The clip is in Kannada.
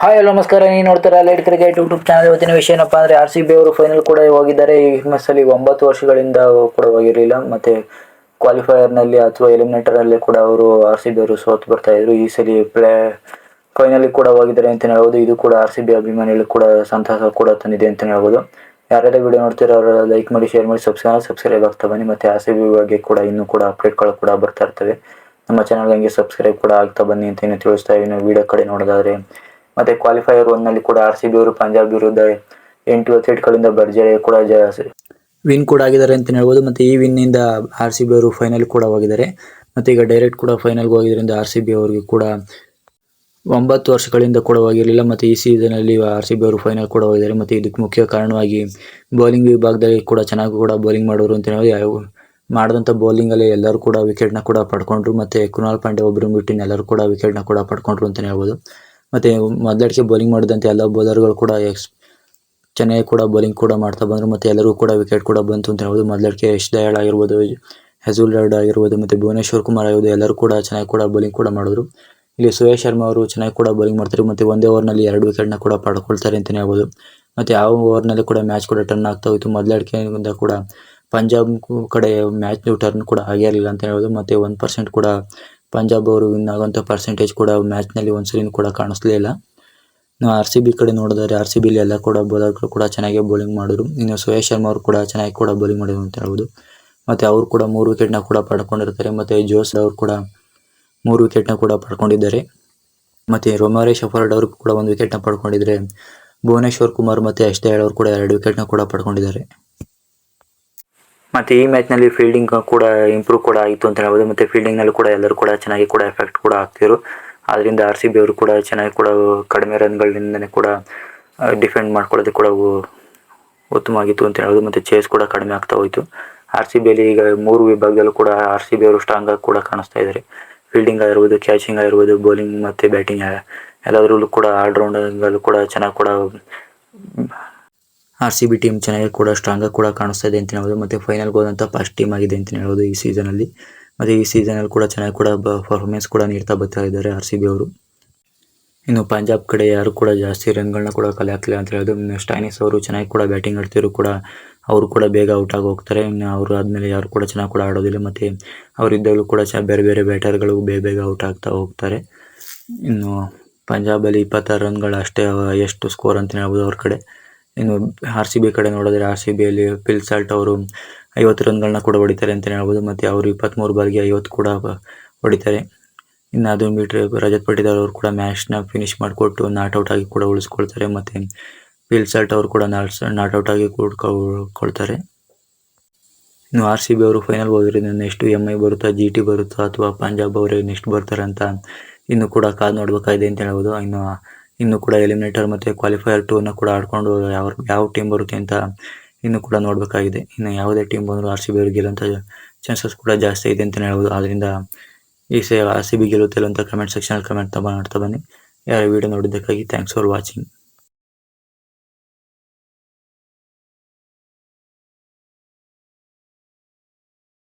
ಹಾಯ್ ಹಲೋ ನಮಸ್ಕಾರ. ನೀವು ನೋಡ್ತಾರೆ ಲೈಟ್ ಕ್ರಿಕೆಟ್ ಯೂಟ್ಯೂಬ್ ಚಾನಲ್ ಇವತ್ತಿನ ವಿಷಯ ಏನಪ್ಪಾ ಅಂದ್ರೆ ಆರ್ ಸಿ ಬಿ ಅವರು ಫೈನಲ್ ಕೂಡ ಹೋಗಿದ್ದಾರೆ. ಈ ಅಲ್ಲಿ ಒಂಬತ್ತು ವರ್ಷಗಳಿಂದ ಕೂಡ ಹೋಗಿರಲಿಲ್ಲ. ಮತ್ತೆ ಕ್ವಾಲಿಫೈಯರ್ನಲ್ಲಿ ಅಥವಾ ಎಲಿಮಿನೇಟರ್ ಅಲ್ಲಿ ಕೂಡ ಅವರು ಆರ್ ಸಿ ಬಿ ಅವರು ಸೋತು ಬರ್ತಾ ಇದ್ರು. ಈ ಸಲ ಪ್ಲೇ ಫೈನಲ್ ಕೂಡ ಹೋಗಿದ್ದಾರೆ ಅಂತ ಹೇಳ್ಬೋದು. ಇದು ಕೂಡ ಆರ್ ಸಿ ಬಿ ಅಭಿಮಾನಿಗಳು ಕೂಡ ಸಂತಸ ಕೂಡ ತಂದಿದೆ ಅಂತ ಹೇಳ್ಬೋದು. ಯಾರೆಲ್ಲ ವಿಡಿಯೋ ನೋಡ್ತಿರೋ ಅವರು ಲೈಕ್ ಮಾಡಿ ಶೇರ್ ಮಾಡಿ ಸಬ್ಸ್ಕ್ರೈಬ್ ಸಬ್ಸ್ಕ್ರೈಬ್ ಆಗ್ತಾ ಬನ್ನಿ. ಮತ್ತೆ ಆರ್ ಸಿ ಬಿ ಬಗ್ಗೆ ಕೂಡ ಇನ್ನೂ ಕೂಡ ಅಪ್ಡೇಟ್ಗಳು ಕೂಡ ಬರ್ತಾ ಇರ್ತವೆ. ನಮ್ಮ ಚಾನಲ್ ಹಂಗೆ ಸಬ್ಸ್ಕ್ರೈಬ್ ಕೂಡ ಆಗ್ತಾ ಬನ್ನಿ ಅಂತ ಏನು ತಿಳಿಸ್ತಾ ಇದ್ದೀನಿ. ವಿಡಿಯೋ ಕಡೆ ನೋಡೋದಾದ್ರೆ. ಮತ್ತೆ ಕ್ವಾಲಿಫೈಯರ್ ಒನ್ನಲ್ಲಿ ಕೂಡ ಆರ್ ಸಿ ಬಿ ಅವರು ಪಂಜಾಬ್ ವಿರುದ್ಧ ಎಂಟು ವಿಕೆಟ್ಗಳಿಂದ ಭರ್ಜರಿ ಕೂಡ ವಿನ್ ಕೂಡ ಆಗಿದ್ದಾರೆ ಅಂತ ಹೇಳ್ಬೋದು. ಮತ್ತೆ ಈ ವಿನ್ ಇಂದ ಆರ್ ಸಿ ಬಿ ಅವರು ಫೈನಲ್ ಕೂಡ ಹೋಗಿದ್ದಾರೆ. ಮತ್ತೆ ಈಗ ಡೈರೆಕ್ಟ್ ಕೂಡ ಫೈನಲ್ಗೆ ಹೋಗಿದ್ದರಿಂದ ಆರ್ ಸಿ ಬಿ ಅವರಿಗೆ ಕೂಡ ಒಂಬತ್ತು ವರ್ಷಗಳಿಂದ ಕೂಡ ಹೋಗಿರಲಿಲ್ಲ. ಮತ್ತೆ ಈ ಸೀಸನ್ ಅಲ್ಲಿ ಆರ್ ಸಿ ಬಿ ಅವರು ಫೈನಲ್ ಕೂಡ ಹೋಗಿದ್ದಾರೆ. ಮತ್ತೆ ಇದಕ್ಕೆ ಮುಖ್ಯ ಕಾರಣವಾಗಿ ಬೌಲಿಂಗ್ ವಿಭಾಗದಲ್ಲಿ ಕೂಡ ಚೆನ್ನಾಗಿ ಕೂಡ ಬೌಲಿಂಗ್ ಮಾಡೋರು ಅಂತ ಹೇಳಿ ಮಾಡಿದಂಥ ಬೌಲಿಂಗ್ ಅಲ್ಲಿ ಎಲ್ಲರೂ ಕೂಡ ವಿಕೆಟ್ನ ಕೂಡ ಪಡ್ಕೊಂಡ್ರು. ಮತ್ತೆ ಕುನಾಲ್ ಪಾಂಡೆ ಒಬ್ಬರು ಬಿಟ್ಟಿನ ಎಲ್ಲರೂ ಕೂಡ ವಿಕೆಟ್ನ ಕೂಡ ಪಡ್ಕೊಂಡ್ರು ಅಂತ ಹೇಳ್ಬೋದು. ಮತ್ತೆ ಮೊದಲಡಿಕೆ ಬೌಲಿಂಗ್ ಮಾಡಿದಂತೆ ಎಲ್ಲ ಬೌಲರ್ಗಳು ಕೂಡ ಎಕ್ಸ್ ಚೆನ್ನಾಗಿ ಕೂಡ ಬೌಲಿಂಗ್ ಕೂಡ ಮಾಡ್ತಾ ಬಂದರು. ಮತ್ತೆ ಎಲ್ಲರೂ ಕೂಡ ವಿಕೆಟ್ ಕೂಡ ಬಂತು ಅಂತ ಹೇಳ್ಬೋದು. ಮೊದಲಡಿಕೆ ಯಶ್ ದಯಾಳ್ ಆಗಿರ್ಬೋದು ಹೆಜುಲ್ ರಡ್ ಆಗಿರ್ಬೋದು, ಮತ್ತೆ ಭುವನೇಶ್ವರ್ ಕುಮಾರ್ ಆಗಿರ್ಬೋದು, ಎಲ್ಲರೂ ಕೂಡ ಚೆನ್ನಾಗಿ ಕೂಡ ಬೌಲಿಂಗ್ ಕೂಡ ಮಾಡಿದ್ರು. ಇಲ್ಲಿ ಸುರೇಶ್ ಶರ್ಮಾ ಅವರು ಚೆನ್ನಾಗಿ ಕೂಡ ಬೌಲಿಂಗ್ ಮಾಡ್ತಾರೆ. ಮತ್ತೆ ಒಂದೇ ಓವರ್ನಲ್ಲಿ ಎರಡು ವಿಕೆಟ್ನ ಕೂಡ ಪಡ್ಕೊಳ್ತಾರೆ ಅಂತಲೇ ಹೇಳ್ಬೋದು. ಮತ್ತೆ ಯಾವ ಓವರ್ನಲ್ಲಿ ಕೂಡ ಮ್ಯಾಚ್ ಕೂಡ ಟರ್ನ್ ಆಗ್ತಾ ಹೋಯಿತು. ಮೊದಲಡಿಕೆಯಿಂದ ಕೂಡ ಪಂಜಾಬ್ ಕಡೆ ಮ್ಯಾಚ್ ಟರ್ನ್ ಕೂಡ ಆಗಿರಲಿಲ್ಲ ಅಂತ ಹೇಳ್ಬೋದು. ಮತ್ತೆ ಒನ್ ಪರ್ಸೆಂಟ್ ಕೂಡ ಪಂಜಾಬ್ ಅವರು ವಿನ್ ಆಗುವಂಥ ಪರ್ಸೆಂಟೇಜ್ ಕೂಡ ಮ್ಯಾಚ್ನಲ್ಲಿ ಒಂದ್ಸಲಿನೂ ಕೂಡ ಕಾಣಿಸ್ಲಿಲ್ಲ ನಾವು ಆರ್ ಸಿ ಬಿ ಕಡೆ ನೋಡಿದರೆ ಆರ್ ಸಿ ಬಿಲಿ ಎಲ್ಲ ಕೂಡ ಬೌಲರ್ಗಳು ಕೂಡ ಚೆನ್ನಾಗಿ ಬೌಲಿಂಗ್ ಮಾಡಿದ್ರು. ಇನ್ನು ಸುರೇಶ್ ಶರ್ಮಾ ಅವರು ಕೂಡ ಚೆನ್ನಾಗಿ ಕೂಡ ಬೌಲಿಂಗ್ ಮಾಡಿದ್ರು ಅಂತ ಹೇಳ್ಬೋದು. ಮತ್ತೆ ಅವರು ಕೂಡ ಮೂರು ವಿಕೆಟ್ನ ಕೂಡ ಪಡ್ಕೊಂಡಿರ್ತಾರೆ. ಮತ್ತೆ ಜೋಸ್ ಅವರು ಕೂಡ ಮೂರು ವಿಕೆಟ್ನ ಕೂಡ ಪಡ್ಕೊಂಡಿದ್ದಾರೆ. ಮತ್ತೆ ರೋಮಾರೇಶ್ ಅಫರ್ಡ್ ಅವರು ಕೂಡ ಒಂದು ವಿಕೆಟ್ನ ಪಡ್ಕೊಂಡಿದ್ದಾರೆ ಭುವನೇಶ್ವರ್ ಕುಮಾರ್ ಮತ್ತೆ ಅಷ್ಟೇ ಅವರು ಕೂಡ ಎರಡು ವಿಕೆಟ್ನ ಕೂಡ ಪಡ್ಕೊಂಡಿದ್ದಾರೆ. ಮತ್ತೆ ಈ ಮ್ಯಾಚ್ನಲ್ಲಿ ಫೀಲ್ಡಿಂಗ್ ಕೂಡ ಇಂಪ್ರೂವ್ ಕೂಡ ಆಯಿತು ಅಂತ ಹೇಳ್ಬೋದು. ಮತ್ತೆ ಫೀಲ್ಡಿಂಗ್ನಲ್ಲೂ ಕೂಡ ಎಲ್ಲರೂ ಕೂಡ ಚೆನ್ನಾಗಿ ಕೂಡ ಎಫೆಕ್ಟ್ ಕೂಡ ಆಗ್ತಿರು ಅದರಿಂದ ಆರ್ ಸಿ ಬಿ ಅವರು ಕೂಡ ಚೆನ್ನಾಗಿ ಕೂಡ ಕಡಿಮೆ ರನ್ಗಳಿಂದನೇ ಕೂಡ ಡಿಫೆಂಡ್ ಮಾಡ್ಕೊಳ್ಳೋದಕ್ಕೆ ಕೂಡ ಉತ್ತಮವಾಗಿತ್ತು ಅಂತ ಹೇಳ್ಬೋದು. ಮತ್ತು ಚೇಸ್ ಕೂಡ ಕಡಿಮೆ ಆಗ್ತಾ ಹೋಯಿತು. ಆರ್ ಸಿ ಬಿಯಲ್ಲಿ ಈಗ ಮೂರು ವಿಭಾಗದಲ್ಲೂ ಕೂಡ ಆರ್ ಸಿ ಬಿ ಅವರು ಸ್ಟ್ರಾಂಗ್ ಆಗಿ ಕೂಡ ಕಾಣಿಸ್ತಾ ಇದ್ದಾರೆ ಫೀಲ್ಡಿಂಗ್ ಆಗಿರ್ಬೋದು ಕ್ಯಾಚಿಂಗ್ ಆಗಿರ್ಬೋದು ಬೌಲಿಂಗ್ ಮತ್ತು ಬ್ಯಾಟಿಂಗ್ ಎಲ್ಲದರಲ್ಲೂ ಕೂಡ ಆಲ್ರೌಂಡಲ್ಲೂ ಕೂಡ ಚೆನ್ನಾಗಿ ಕೂಡ ಆರ್ ಸಿ ಬಿ ಟೀಮ್ ಚೆನ್ನಾಗಿ ಕೂಡ ಸ್ಟ್ರಾಂಗ್ ಆಗಿ ಕೂಡ ಕಾಣಿಸ್ತಾ ಇದೆ ಅಂತ ಹೇಳ್ಬೋದು. ಮತ್ತು ಫೈನಲ್ಗೆ ಹೋದಂಥ ಫಸ್ಟ್ ಟೀಮ್ ಆಗಿದೆ ಅಂತ ಹೇಳ್ಬೋದು ಈ ಸೀಸನ್ ಅಲ್ಲಿ. ಮತ್ತೆ ಈ ಸೀಸನ್ ಅಲ್ಲಿ ಕೂಡ ಚೆನ್ನಾಗಿ ಕೂಡ ಪರ್ಫಾರ್ಮೆನ್ಸ್ ಕೂಡ ನೀಡ್ತಾ ಬರ್ತಾ ಇದ್ದಾರೆ ಆರ್ ಸಿ ಬಿ ಅವರು. ಇನ್ನು ಪಂಜಾಬ್ ಕಡೆ ಯಾರು ಕೂಡ ಜಾಸ್ತಿ ರನ್ಗಳನ್ನ ಕೂಡ ಕಲೆ ಹಾಕಲಿಲ್ಲ ಅಂತ ಹೇಳೋದು ಇನ್ನು ಸ್ಟೈನಿಸ್ ಅವರು ಚೆನ್ನಾಗಿ ಕೂಡ ಬ್ಯಾಟಿಂಗ್ ಆಡ್ತಿದ್ರು ಕೂಡ. ಅವರು ಕೂಡ ಬೇಗ ಔಟ್ ಆಗಿ ಹೋಗ್ತಾರೆ. ಇನ್ನು ಅವರು ಆದಮೇಲೆ ಯಾರು ಕೂಡ ಚೆನ್ನಾಗಿ ಕೂಡ ಆಡೋದಿಲ್ಲ. ಮತ್ತೆ ಅವರಿದ್ದಾಗಲೂ ಕೂಡ ಬೇರೆ ಬೇರೆ ಬ್ಯಾಟರ್ಗಳು ಬೇಗ ಬೇಗ ಔಟ್ ಆಗ್ತಾ ಹೋಗ್ತಾರೆ. ಇನ್ನು ಪಂಜಾಬಲ್ಲಿ ಇಪ್ಪತ್ತಾರು ರನ್ಗಳು ಅಷ್ಟೇ ಎಷ್ಟು ಸ್ಕೋರ್ ಅಂತ ಹೇಳ್ಬೋದು ಅವ್ರ ಕಡೆ. ಇನ್ನು ಆರ್ ಸಿ ಬಿ ಕಡೆ ನೋಡಿದ್ರೆ ಆರ್ ಸಿ ಬಿಯಲ್ಲಿ ಪಿಲ್ ಸಾಲ್ಟ್ ಅವರು ಐವತ್ತು ರನ್ಗಳನ್ನ ಕೂಡ ಹೊಡಿತಾರೆ ಅಂತಲೇ ಹೇಳ್ಬೋದು. ಮತ್ತೆ ಅವರು ಇಪ್ಪತ್ತ್ಮೂರು ಬಾಲ್ಗೆ ಐವತ್ತು ಕೂಡ ಹೊಡಿತಾರೆ. ಇನ್ನು ಅದು ಬಿಟ್ಟರೆ ರಜತ್ ಅವರು ಕೂಡ ಮ್ಯಾಚ್ನ ಫಿನಿಶ್ ಮಾಡಿಕೊಟ್ಟು ನಾಟ್ ಔಟ್ ಆಗಿ ಕೂಡ ಉಳಿಸ್ಕೊಳ್ತಾರೆ. ಮತ್ತೆ ಪಿಲ್ ಸಾಲ್ಟ್ ಅವರು ಕೂಡ ನಾಟ್ ಔಟ್ ಆಗಿ ಕೊಡ್ಕೊಳ್ತಾರೆ ಇನ್ನು ಆರ್ ಸಿ ಬಿ ಅವರು ಫೈನಲ್ ಹೋದ್ರಿಂದ ನೆಕ್ಸ್ಟ್ ಎಂ ಐ ಬರುತ್ತಾ ಜಿ ಟಿ ಬರುತ್ತಾ, ಅಥವಾ ಪಂಜಾಬ್ ಅವರೇ ನೆಕ್ಸ್ಟ್ ಬರ್ತಾರೆ ಅಂತ ಇನ್ನು ಕೂಡ ಕಾದು ನೋಡಬೇಕಾಗಿದೆ ಅಂತ ಹೇಳ್ಬೋದು. ಇನ್ನು ಇನ್ನು ಕೂಡ ಎಲಿಮಿನೇಟರ್ ಮತ್ತೆ ಕ್ವಾಲಿಫೈಯರ್ ಟೂ ಅನ್ನು ಕೂಡ ಆಡ್ಕೊಂಡು ಯಾವ ಯಾವ ಟೀಮ್ ಬರುತ್ತೆ ಅಂತ ಇನ್ನು ಕೂಡ ನೋಡಬೇಕಾಗಿದೆ. ಇನ್ನು ಯಾವುದೇ ಟೀಮ್ ಬಂದರೂ ಆರ್ ಸಿ ಬಿ ಅವ್ರಿಗೆ ಗೆಲ್ಲುವಂಥ ಚಾನ್ಸಸ್ ಕೂಡ ಜಾಸ್ತಿ ಇದೆ ಅಂತಲೇ ಹೇಳ್ಬೋದು. ಆದ್ದರಿಂದ ಈ ಸೇ ಆರ್ ಸಿ ಬಿ ಗೆಲ್ಲುತ್ತಿಲ್ಲ ಅಂತ ಕಮೆಂಟ್ ಸೆಕ್ಷನಲ್ಲಿ ಕಮೆಂಟ್ ಮಾಡ್ತಾ ಬನ್ನಿ. ಯಾರು ವಿಡಿಯೋ ನೋಡಿದ್ದಕ್ಕಾಗಿ ಥ್ಯಾಂಕ್ಸ್ ಫಾರ್ ವಾಚಿಂಗ್